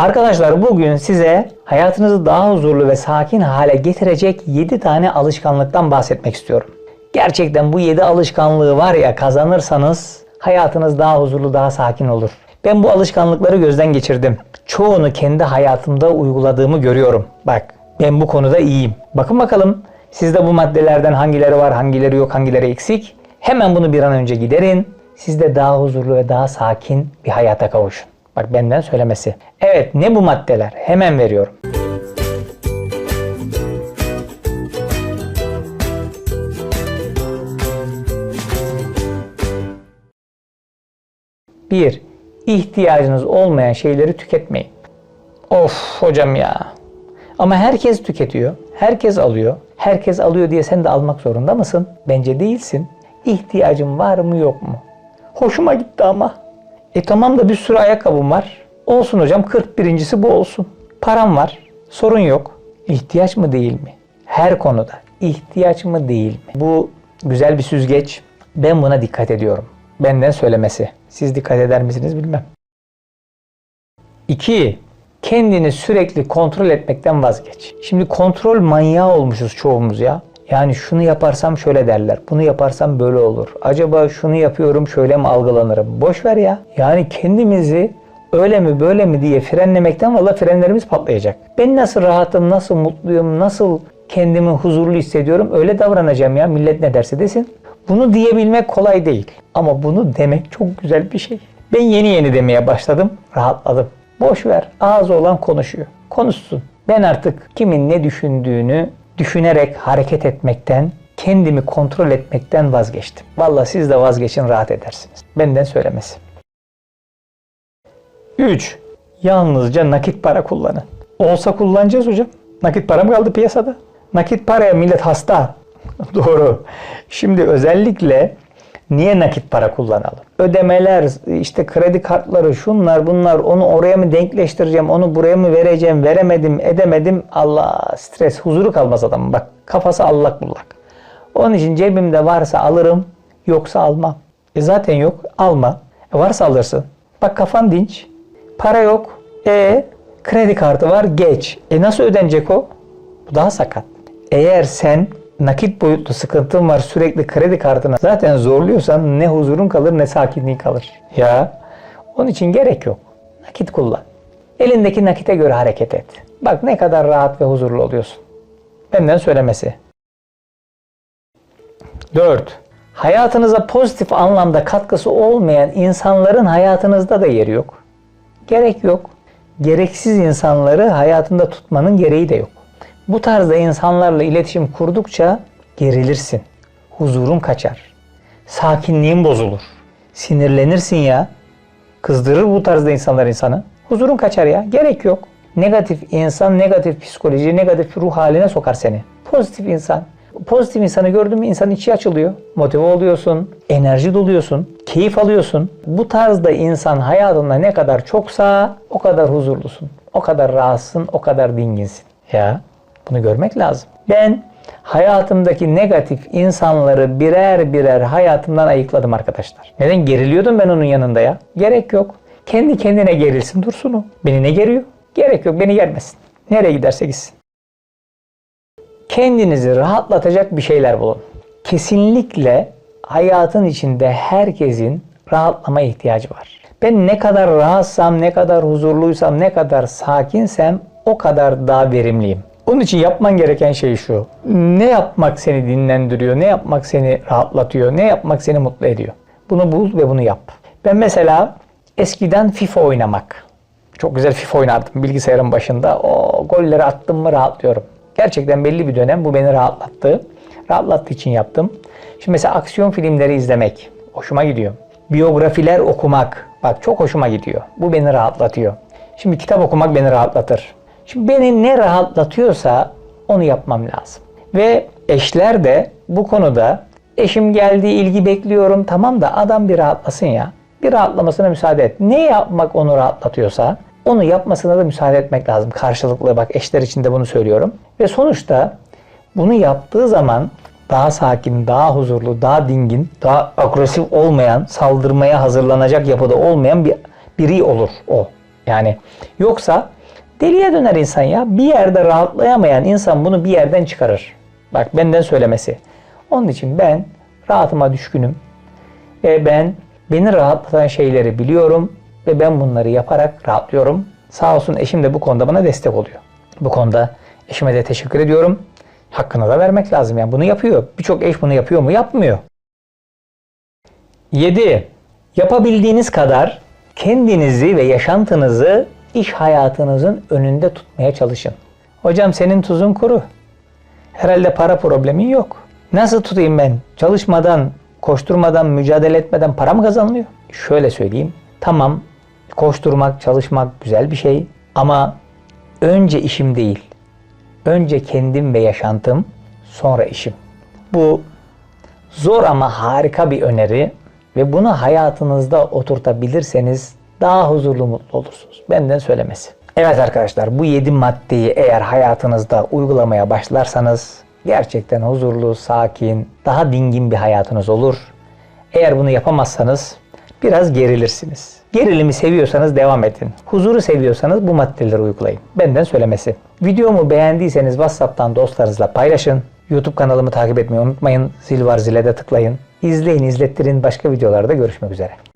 Arkadaşlar bugün size hayatınızı daha huzurlu ve sakin hale getirecek 7 tane alışkanlıktan bahsetmek istiyorum. Gerçekten bu 7 alışkanlığı var ya kazanırsanız hayatınız daha huzurlu, daha sakin olur. Ben bu alışkanlıkları gözden geçirdim. Çoğunu kendi hayatımda uyguladığımı görüyorum. Bak ben bu konuda iyiyim. Bakın bakalım sizde bu maddelerden hangileri var, hangileri yok, hangileri eksik. Hemen bunu bir an önce giderin. Siz de daha huzurlu ve daha sakin bir hayata kavuşun. Bak benden söylemesi. Evet ne bu maddeler? Hemen veriyorum. Bir, ihtiyacınız olmayan şeyleri tüketmeyin. Of hocam ya. Ama herkes tüketiyor. Herkes alıyor. Herkes alıyor diye sen de almak zorunda mısın? Bence değilsin. İhtiyacın var mı yok mu? Hoşuma gitti ama. E tamam da bir sürü ayakkabım var. Olsun hocam 41.si bu olsun. Param var. Sorun yok. İhtiyaç mı değil mi? Her konuda. ihtiyaç mı değil mi? Bu güzel bir süzgeç. Ben buna dikkat ediyorum. Benden söylemesi. Siz dikkat eder misiniz bilmem. 2. Kendini sürekli kontrol etmekten vazgeç. Şimdi kontrol manyağı olmuşuz çoğumuz ya. Yani şunu yaparsam şöyle derler. Bunu yaparsam böyle olur. Acaba şunu yapıyorum şöyle mi algılanırım? Boş ver ya. Yani kendimizi öyle mi böyle mi diye frenlemekten valla frenlerimiz patlayacak. Ben nasıl rahatım, nasıl mutluyum, nasıl kendimi huzurlu hissediyorum öyle davranacağım ya. Millet ne derse desin. Bunu diyebilmek kolay değil. Ama bunu demek çok güzel bir şey. Ben yeni yeni demeye başladım. Rahatladım. Boş ver. Ağzı olan konuşuyor. Konuşsun. Ben artık kimin ne düşündüğünü düşünerek hareket etmekten, kendimi kontrol etmekten vazgeçtim. Vallahi siz de vazgeçin rahat edersiniz. Benden söylemesi. 3. Yalnızca nakit para kullanın. Olsa kullanacağız hocam. Nakit para mı kaldı piyasada? Nakit paraya millet hasta. Doğru. Şimdi özellikle niye nakit para kullanalım? Ödemeler, işte kredi kartları, şunlar bunlar, onu oraya mı denkleştireceğim, onu buraya mı vereceğim, veremedim, edemedim. Allah stres, huzuru kalmaz adamın. Bak kafası allak bullak. Onun için cebimde varsa alırım, yoksa almam. E zaten yok, alma. E varsa alırsın. Bak kafan dinç. Para yok. E kredi kartı var, geç. E nasıl ödenecek o? Bu daha sakat. Eğer sen nakit boyutlu sıkıntın var sürekli kredi kartına zaten zorluyorsan ne huzurun kalır ne sakinliğin kalır. Ya onun için gerek yok. Nakit kullan. Elindeki nakite göre hareket et. Bak ne kadar rahat ve huzurlu oluyorsun. Benden söylemesi. 4. Hayatınıza pozitif anlamda katkısı olmayan insanların hayatınızda da yeri yok. Gerek yok. Gereksiz insanları hayatında tutmanın gereği de yok. Bu tarzda insanlarla iletişim kurdukça gerilirsin. Huzurun kaçar. Sakinliğin bozulur. Sinirlenirsin ya. Kızdırır bu tarzda insanlar insanı. Huzurun kaçar ya. Gerek yok. Negatif insan, negatif psikoloji, negatif ruh haline sokar seni. Pozitif insan. Pozitif insanı gördün mü insanın içi açılıyor. Motive oluyorsun, enerji doluyorsun, keyif alıyorsun. Bu tarzda insan hayatında ne kadar çoksa o kadar huzurlusun. O kadar rahatsın, o kadar dinginsin. Ya bunu görmek lazım. Ben hayatımdaki negatif insanları birer birer hayatımdan ayıkladım arkadaşlar. Neden geriliyordum ben onun yanında ya? Gerek yok. Kendi kendine gerilsin dursun o. Beni ne geriyor? Gerek yok beni germesin. Nereye giderse gitsin. Kendinizi rahatlatacak bir şeyler bulun. Kesinlikle hayatın içinde herkesin rahatlama ihtiyacı var. Ben ne kadar rahatsam, ne kadar huzurluysam, ne kadar sakinsem o kadar daha verimliyim. Onun için yapman gereken şey şu. Ne yapmak seni dinlendiriyor, ne yapmak seni rahatlatıyor, ne yapmak seni mutlu ediyor. Bunu bul ve bunu yap. Ben mesela eskiden FIFA oynamak. Çok güzel FIFA oynardım bilgisayarın başında. O golleri attım mı rahatlıyorum. Gerçekten belli bir dönem bu beni rahatlattı. Rahatlattığı için yaptım. Şimdi mesela aksiyon filmleri izlemek hoşuma gidiyor. Biyografiler okumak bak çok hoşuma gidiyor. Bu beni rahatlatıyor. Şimdi kitap okumak beni rahatlatır. Şimdi beni ne rahatlatıyorsa onu yapmam lazım. Ve eşler de bu konuda eşim geldi ilgi bekliyorum tamam da adam bir rahatlasın ya. Bir rahatlamasına müsaade et. Ne yapmak onu rahatlatıyorsa onu yapmasına da müsaade etmek lazım. Karşılıklı bak eşler için de bunu söylüyorum. Ve sonuçta bunu yaptığı zaman daha sakin, daha huzurlu, daha dingin, daha agresif olmayan, saldırmaya hazırlanacak yapıda olmayan bir biri olur o. Yani yoksa deliye döner insan ya. Bir yerde rahatlayamayan insan bunu bir yerden çıkarır. Bak benden söylemesi. Onun için ben rahatıma düşkünüm. Ve ben beni rahatlatan şeyleri biliyorum ve ben bunları yaparak rahatlıyorum. Sağ olsun eşim de bu konuda bana destek oluyor. Bu konuda eşime de teşekkür ediyorum. Hakkını da vermek lazım yani bunu yapıyor. Birçok eş bunu yapıyor mu? Yapmıyor. 7. Yapabildiğiniz kadar kendinizi ve yaşantınızı iş hayatınızın önünde tutmaya çalışın. Hocam senin tuzun kuru. Herhalde para problemin yok. Nasıl tutayım ben? Çalışmadan, koşturmadan, mücadele etmeden para mı kazanılıyor? Şöyle söyleyeyim. Tamam, koşturmak, çalışmak güzel bir şey ama önce işim değil. Önce kendim ve yaşantım, sonra işim. Bu zor ama harika bir öneri ve bunu hayatınızda oturtabilirseniz daha huzurlu mutlu olursunuz. Benden söylemesi. Evet arkadaşlar bu 7 maddeyi eğer hayatınızda uygulamaya başlarsanız gerçekten huzurlu, sakin, daha dingin bir hayatınız olur. Eğer bunu yapamazsanız biraz gerilirsiniz. Gerilimi seviyorsanız devam edin. Huzuru seviyorsanız bu maddeleri uygulayın. Benden söylemesi. Videomu beğendiyseniz WhatsApp'tan dostlarınızla paylaşın. YouTube kanalımı takip etmeyi unutmayın. Zil var zile de tıklayın. İzleyin, izlettirin. Başka videolarda görüşmek üzere.